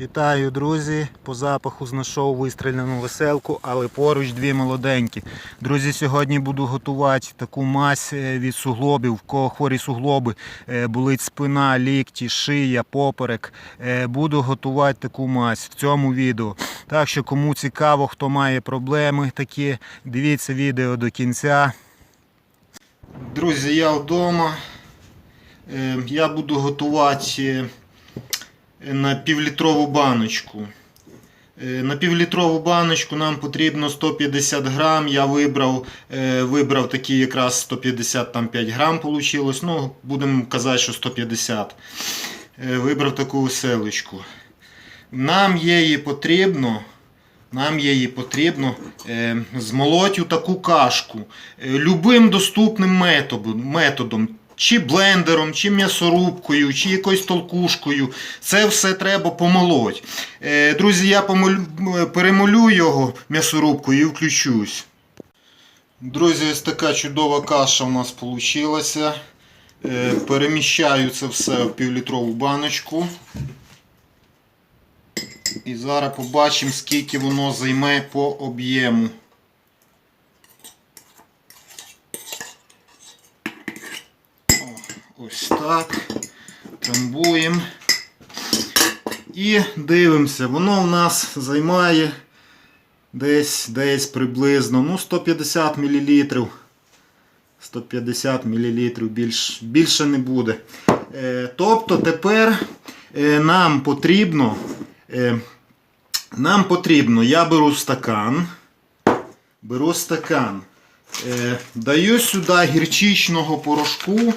Вітаю, друзі! По запаху знайшов вистріляну веселку, але поруч дві молоденькі. Друзі, сьогодні буду готувати таку мазь е, від суглобів. В кого хворі суглоби, е, болить спина, лікті, шия, поперек. Е, Буду готувати таку мазь в цьому відео. Так що, кому цікаво, хто має проблеми такі, дивіться відео до кінця. Друзі, я вдома. Я буду готувати. На півлітрову баночку. Е, На півлітрову баночку нам потрібно 150 грам. Я вибрав, е, вибрав такі якраз 155 грам вийшло. Ну, будемо казати, що 150. Е, Вибрав таку веселочку. Нам її потрібно. Нам її потрібно змолоть у таку кашку любим доступним методом, методом. Чи блендером, чи м'ясорубкою, чи якоюсь толкушкою. Це все треба помолоть. Е, друзі, я перемолю його м'ясорубкою і включусь. Друзі, ось така чудова каша у нас вийшла. Е, переміщаю це все в півлітрову баночку. І зараз побачимо, скільки воно займе по об'єму. О, Ось так. Трамбуємо. І дивимося, воно в нас займає десь десь приблизно ну, 150 мл. 150 мл більш, більше не буде. Е, тобто тепер е, нам потрібно. Е, нам потрібно, я беру стакан. Беру стакан. Даю сюди гірчичного порошку.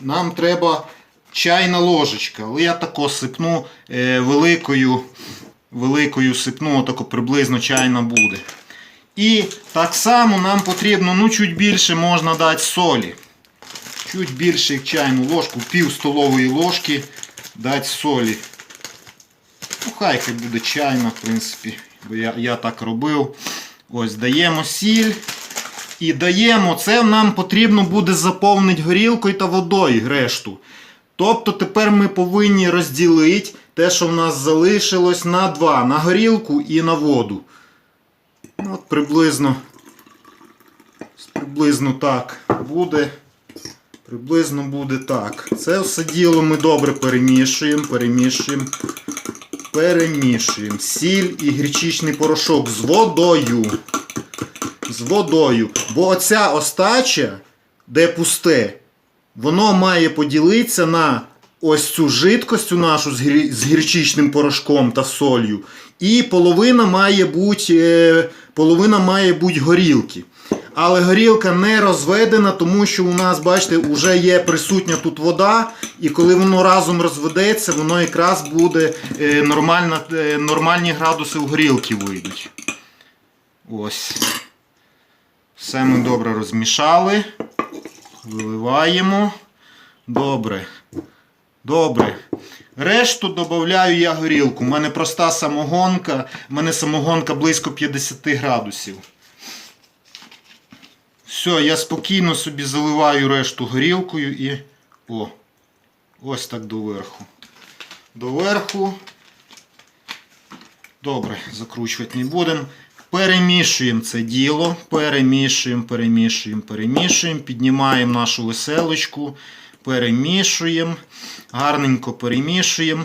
Нам треба чайна ложечка. Але я тако сипну е, великою, великою сипну, отако приблизно чайна буде. І так само нам потрібно, ну чуть більше можна дати солі. Чуть більше чайну ложку, пів столової ложки дати солі. Ну, хай хай буде чайна, в принципі, бо я, я так робив. Ось даємо сіль. І даємо, це нам потрібно буде заповнити горілкою та водою решту. Тобто тепер ми повинні розділити те, що в нас залишилось на два, на горілку і на воду. Ну, От приблизно, приблизно так буде. Приблизно буде так. Це все діло ми добре перемішуємо, перемішуємо, перемішуємо. Сіль і гречичний порошок з водою. З водою. Бо оця остача, де пусте, воно має поділитися на ось цю жидкость нашу з, гірчичним порошком та солью. І половина має бути, е, половина має бути горілки. Але горілка не розведена, тому що у нас, бачите, вже є присутня тут вода, і коли воно разом розведеться, воно якраз буде е, нормально, е, нормальні градуси в горілки вийдуть. Ось. Все ми добре розмішали. Виливаємо. Добре. Добре. Решту додаю я горілку. У мене проста самогонка. У мене самогонка близько 50 градусів. Все, я спокійно собі заливаю решту горілкою і. О! Ось так доверху. Доверху. Добре, закручувати не будемо. Перемішуємо це діло, перемішуємо, перемішуємо, перемішуємо, піднімаємо нашу веселочку, перемішуємо, гарненько перемішуємо.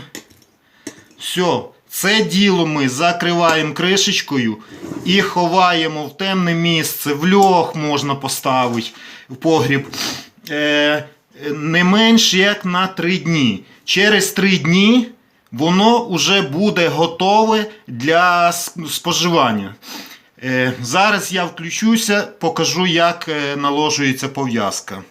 Все, це діло ми закриваємо кришечкою і ховаємо в темне місце, в льох можна поставити в погріб. Е, не менш як на 3 дні. Через 3 дні воно вже буде готове для споживання. Е, зараз я включуся, покажу, як е, наложується пов'язка.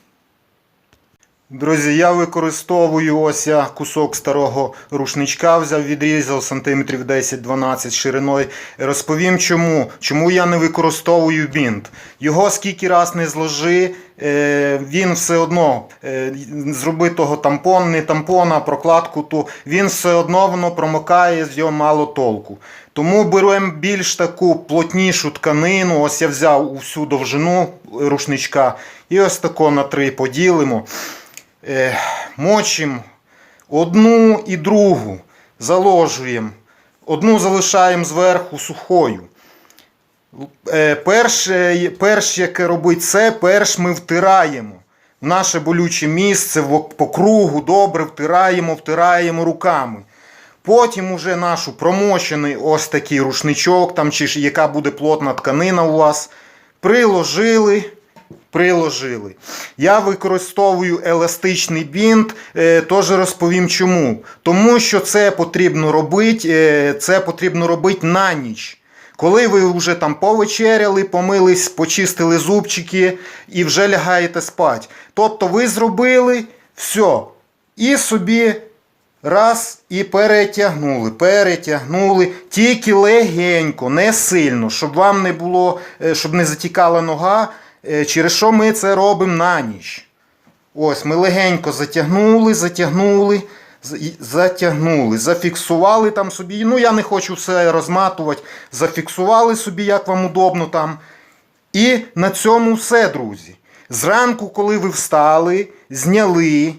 Друзі, я використовую ось я кусок старого рушничка, взяв, відрізав сантиметрів 10-12 шириною. Розповім чому. Чому я не використовую бінт. Його скільки раз не зложи, е, він все одно е, зроби того тампон, не тампона, прокладку, ту, він все одно воно промокає, з його мало толку. Тому беремо більш таку плотнішу тканину. Ось я взяв усю довжину рушничка і ось тако на три поділимо. Е, мочимо одну і другу. заложуємо. Одну залишаємо зверху сухою. Е, Перше, перш, яке робить це, перш ми втираємо. В наше болюче місце по кругу добре втираємо, втираємо руками. Потім уже нашу промощений ось такий рушничок, там, чи яка буде плотна тканина у вас, приложили. Приложили. Я використовую еластичний бінт, е, теж розповім чому. Тому що це потрібно робити, е, це потрібно робити на ніч. Коли ви вже там повечеряли, помились, почистили зубчики і вже лягаєте спати. Тобто ви зробили все. І собі раз і перетягнули, перетягнули тільки легенько, не сильно, щоб вам не було, е, щоб не затікала нога, через що ми це робимо на ніч. Ось ми легенько затягнули, затягнули, затягнули, зафіксували там собі. Ну, я не хочу все розматувати. Зафіксували собі, як вам удобно там. І на цьому все, друзі. Зранку, коли ви встали, зняли.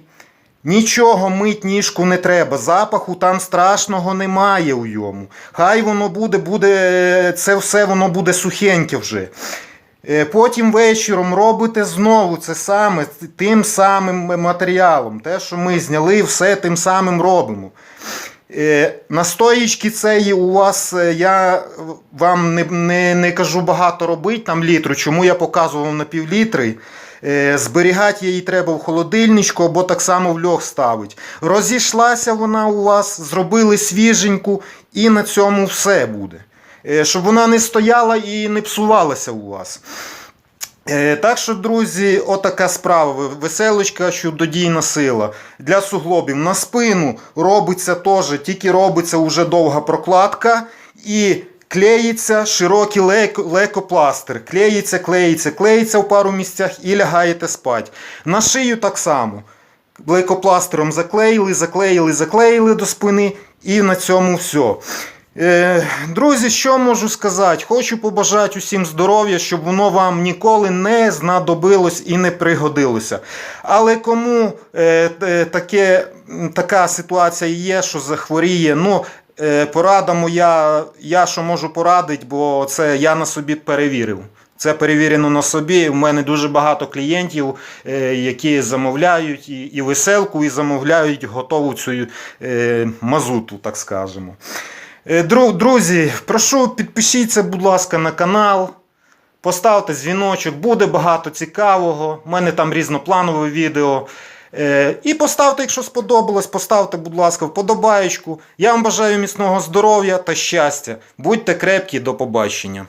Нічого мить ніжку не треба, запаху там страшного немає у йому. Хай воно буде, буде, це все воно буде сухеньке вже. Е, Потім вечором робите знову це саме, тим самим матеріалом. Те, що ми зняли, все тим самим робимо. Е, Настоїчки цієї у вас е, я вам не, не, не кажу багато робити, там літру, чому я показував на півлітри. Зберігати її треба в холодильничку або так само в льох ставить. Розійшлася вона у вас, зробили свіженьку, і на цьому все буде. Е, Щоб вона не стояла і не псувалася у вас. Е, Так що, друзі, отака справа. Веселочка, чудодійна сила. Для суглобів на спину робиться теж, тільки робиться вже довга прокладка і клеїться широкий лейкопластир. Клеїться, клеїться, клеїться в пару місцях і лягаєте спати. На шию так само. Лейкопластиром заклеїли, заклеїли, заклеїли до спини, і на цьому все. Е, Друзі, що можу сказати? Хочу побажати усім здоров'я, щоб воно вам ніколи не знадобилось і не пригодилося. Але кому е, е, таке, така ситуація є, що захворіє, ну. Порада моя, я що можу порадити, бо це я на собі перевірив. Це перевірено на собі. У мене дуже багато клієнтів, які замовляють і, веселку, і замовляють готову цю мазуту, так скажемо. Е, дру- Друзі, прошу підпишіться, будь ласка, на канал. Поставте дзвіночок, буде багато цікавого. У мене там різнопланове відео. Е, І поставте, якщо сподобалось, поставте, будь ласка, вподобаєчку. Я вам бажаю міцного здоров'я та щастя. Будьте крепкі, до побачення.